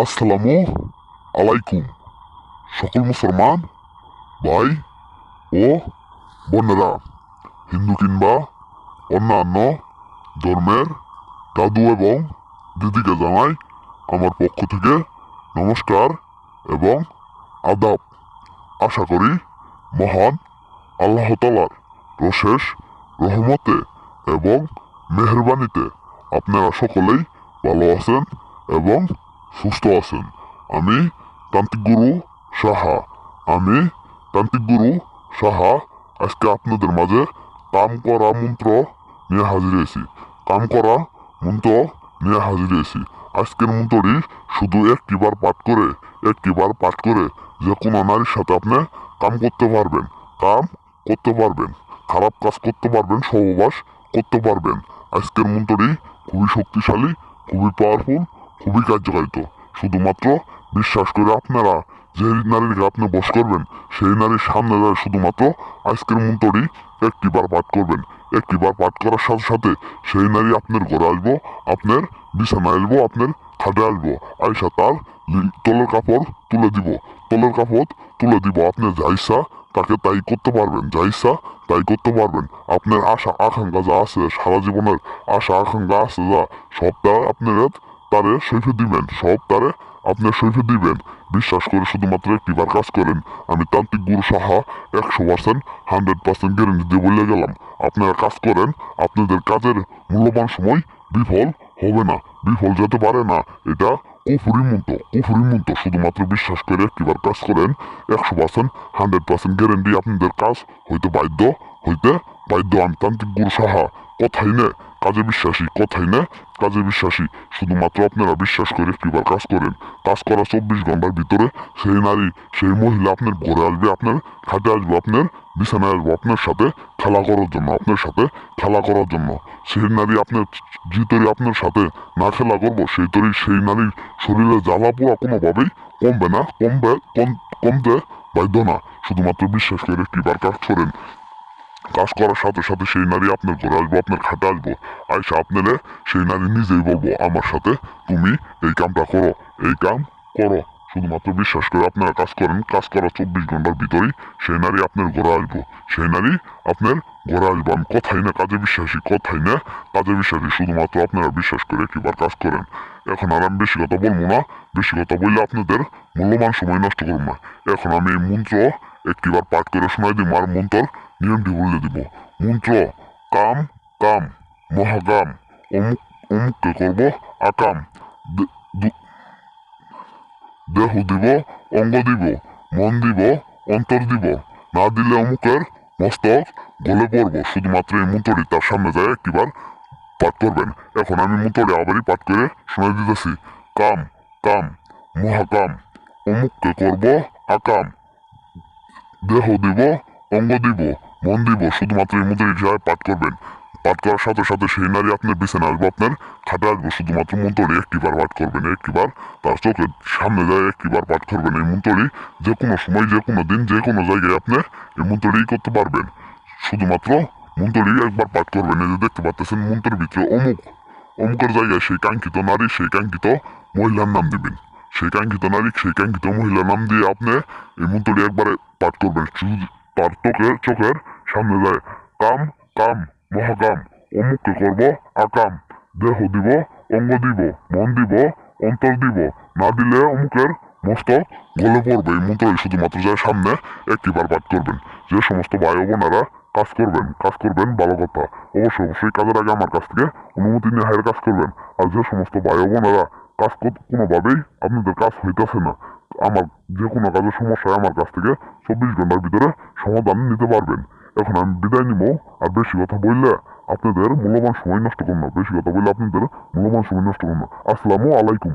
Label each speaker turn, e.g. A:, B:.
A: আসসালামু আলাইকুম। সকল মুসলমান, ভাই ও বোনেরা, হিন্দু কিংবা অন্যান্য ধর্মের দাদু এবং দিদিকে জানাই আমার পক্ষ থেকে নমস্কার এবং আদাব। আশা করি মহান আল্লাহ তালার প্রশেষ রহমতে এবং মেহরবানিতে আপনারা সকলেই ভালো আছেন এবং সুস্থ আছেন। আমি তান্ত্রিক গুরু সাহা। আমি তান্ত্রিক গুরু সাহা। আজকে আপনাদের মাঝে কাম করা মন্ত্র নিয়ে হাজির হয়েছি। কাম করা মন্ত্র নিয়ে হাজির হয়েছি। আজকের মন্ত্রটি শুধু একটিবার পাঠ করে, একটিবার পাঠ করে যে কোনো নারীর সাথে আপনি কাম করতে পারবেন, কাম করতে পারবেন, খারাপ কাজ করতে পারবেন, সহবাস করতে পারবেন। আজকের মন্ত্রটি খুবই শক্তিশালী, খুবই পাওয়ারফুল খুবই কার্যকারিত। শুধুমাত্র বিশ্বাস করে আপনারা যে নারীকে আপনি বস করবেন, সেই নারীর সামনে দাঁড়িয়ে শুধুমাত্র আজকের মন্ত্রটি একটিবার পাঠ করবেন। একটি বার পাঠ করার সাথে সাথে সেই নারী আপনার ঘরে আসব, আপনার বিছানা আসব, আপনার খাটে আসব আইসা তার তলের কাপড় তুলে দিব। তলের কাপড় তুলে দিব, আপনি যা ইচ্ছা তাকে তাই করতে পারবেন যা ইচ্ছা তাই করতে পারবেন। আপনার আশা, আকাঙ্ক্ষা যা আছে সারা জীবনের আশা, আকাঙ্ক্ষা আছে যা, সবটা আপনার তারে সৈফে দিবেন, সব তারে আপনি সৈফে দিবেন। বিশ্বাস করে শুধুমাত্র একটিবার কাজ করেন। আমি তান্ত্রিক গুরু সাহা একশো পার্সেন্ট হান্ড্রেড পার্সেন্ট গ্যারেন্টি দিয়ে বলে গেলাম। আপনারা কাজ করেন, আপনাদের কাজের মূল্যবান সময় বিফল হবে না। বিফল যেতে পারে না। এটা কুফুরি মন্ত্র কুফুরি মন্ত্র শুধুমাত্র বিশ্বাস করে একটিবার কাজ করেন, একশো পার্সেন্ট হান্ড্রেড পার্সেন্ট গ্যারেন্টি আপনাদের কাজ হইতে বাধ্য হইতে বাধ্য আমি তান্ত্রিক গুরু সাহা, কথাই নে, কাজে বিশ্বাসী, কথাই নে, কাজে বিশ্বাসী। শুধুমাত্র আপনারা বিশ্বাস করে একটিবার কাজ করেন। কাজ করা চব্বিশ ঘণ্টার ভিতরে সেই নারী, সেই মহিলা আপনার ঘরে আসবে, আপনার খাটে আসবে, আপনার বিছানায় আসব, আপনার সাথে খেলা করার জন্য, আপনার সাথে খেলা করার জন্য। সেই নারী আপনার যে তরি আপনার সাথে না খেলা করব সেই তরি সেই নারীর শরীরে জ্বালা পোড়া কোনোভাবেই কমবে না, কমবে, কম- কমতে বাধ্য না। শুধুমাত্র বিশ্বাস করে একটিবার কাজ করেন। কাজ করার সাথে সাথে সেই নারী আপনার ঘরে আসব, আপনার খাটে আসব। আইসা আপনারে সেই নারী নিজেই বলব, আমার সাথে তুমি এই কামটা করো, এই কাম করো। শুধুমাত্র বিশ্বাস করে আপনারা কাজ করেন, কাজ করার চব্বিশ ঘণ্টার ভিতরেই সেই নারী আপনার ঘরে আসব। সেই নারী আপনার ঘরে আসব। আমি কথাই না, কাজে বিশ্বাসী, কথাই না, কাজে বিশ্বাসী, শুধুমাত্র আপনারা বিশ্বাস করে একবার কাজ করেন। এখন আর আমি বেশি কথা বলব না, বেশি কথা বললে আপনাদের মূল্যবান সময় নষ্ট করব না। এখন আমি এই মন্ত্র একটিবার পাঠ করে শোনাই দিব আর মন্ত্র নিয়মটি বলে দিব। মন্ত্র, কাম কাম, মহাকাম, অমুক, অমুককে করব, আকাম দেহ দিব, অঙ্গ দিব, মন দিব, অন্তর দিব। না দিলে অমুকের মস্তক গলে পড়ব। শুধুমাত্র এই মন্ত্রটি তার সামনে যায় একটিবার পাঠ করবেন। এখন আমি মন্ত্রটি আবারই পাঠ করে শোনাই দিতেছি। কাম কাম, মহাকাম, অমুককে করব, আকাম, দেহ দিব, অঙ্গ দিব মন দিব, শুধুমাত্র এই মন্ত্রটি যায় পাঠ করবেন। পাঠ করার সাথে সাথে সেই নারী আপনার বিছানা আসব আপনার খাটে আসব, শুধুমাত্র মন্ত্রটি একটিবার পাঠ করবেন, একটিবার তার চোখের সামনে যায়, একটিবার পাঠ করবেন। এই মন্ত্রটি যে কোনো সময়, যে কোনো দিন, যে কোনো জায়গায় আপনি এই মন্ত্রটি করতে পারবেন। শুধুমাত্র মন্ত্রটি একবার পাঠ করবেন। এই যে দেখতে পাচ্ছেন মন্ত্রের ভিতরে অমুক, অমুকের জায়গায় সেই কাঙ্ক্ষিত নারী, সেই কাঙ্ক্ষিত মহিলার নাম দিবেন। সেই কাঙ্ক্ষিত নারী, সেই কাঙ্ক্ষিত মহিলার নাম দিয়ে আপনি এই মন্ত্রটি একবারে পাঠ করবেন। তার চোখের চোখের সামনে যায়। কাম কাম, মহাকাম। অমুককে করব, আকাম। দেহ দিব, অঙ্গ দিব, মন দিব, অন্তর দিব। না দিলে অমুকের মস্তক গলে পড়বে। এই মন্ত্রটি শুধুমাত্র যায় সামনে, একটিবার পাঠ করবেন। যে সমস্ত ও বোনেরা কাজ করবেন কাজ করবেন, ভালো কথা। অবশ্যই অবশ্যই কাজের আগে আমার কাছ থেকে অনুমতি নিয়ে হায়ের কাজ করবেন। আর যে সমস্ত ও বোনেরা কাজ কোনোভাবেই আপনাদের কাজ হইতেছে না। আমার যে কোনো কাজের সমস্যায় আমার কাছ থেকে চব্বিশ ঘণ্টার ভিতরে সমাধান নিতে পারবেন। এখন আমি বিদায় নিব, আর বেশি কথা বললে আপনাদের মূল্যবান সময় নষ্ট করুন না। বেশি কথা বললে আপনাদের মূল্যবান সময় নষ্ট করুন না। আসসালামু আলাইকুম।